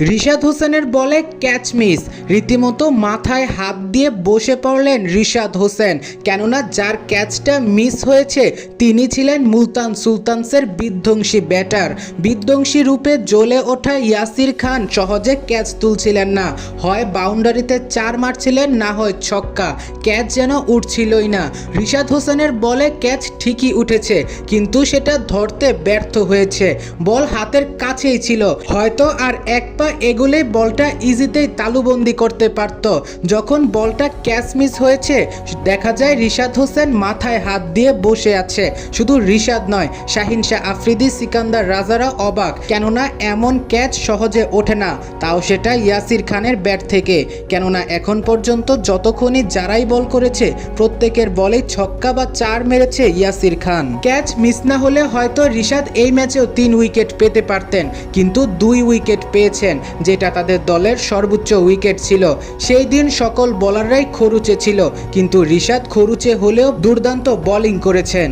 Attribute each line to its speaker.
Speaker 1: রিশাদ হোসেনের বলে catch miss. রীতিমতো মাথায় হাত দিয়ে বসে পড়লেন রিশাদ হোসেন। কেননা যার ক্যাচটা মিস হয়েছে, তিনি ছিলেন মুলতান সুলতানসের বিধ্বংসী ব্যাটার। বিধ্বংসী রূপে জ্বলে ওঠা ইয়াসির খান সহজে ক্যাচ তুলছিলেন না। হয় বাউন্ডারিতে চার মারছিলেন, না হয় ছক্কা। ক্যাচ যেন উঠছিলই না। রিশাদ হোসেনের বলে ক্যাচ ঠিকই উঠেছে, কিন্তু সেটা ধরতে ব্যর্থ হয়েছে। বল হাতের কাছেই ছিল। হয়তো আর এক পা এগুলে বলটা ইজিতেই তালুবন্দি করতে পারত। যখন বলটা ক্যাচ মিস হয়েছে, দেখা যায় রিশাদ হোসেন মাথায় হাত দিয়ে বসে আছে। শুধু রিশাদ নয়, শাহিন শাহ আফ্রিদি, সিকান্দার রাজারা অবাক। কেননা এমন ক্যাচ সহজে ওঠে না, তাও সেটা ইয়াসির খানের ব্যাট থেকে। কেননা এখন পর্যন্ত যতক্ষণই যারাই বল করেছে, প্রত্যেকের বলে ছক্কা বা চার মেরেছে ইয়াসির খান। ক্যাচ মিস না হলে হয়তো রিশাদ এই ম্যাচেও তিন উইকেট পেতে পারতেন, কিন্তু দুই উইকেট পেয়েছেন। যেটা তাদের দলের সর্বোচ্চ উইকেট ছিল। সেই দিন সকল বোলাররাই খরুচে ছিল, কিন্তু রিশাদ খরুচে হলেও দুর্দান্ত বোলিং করেছেন।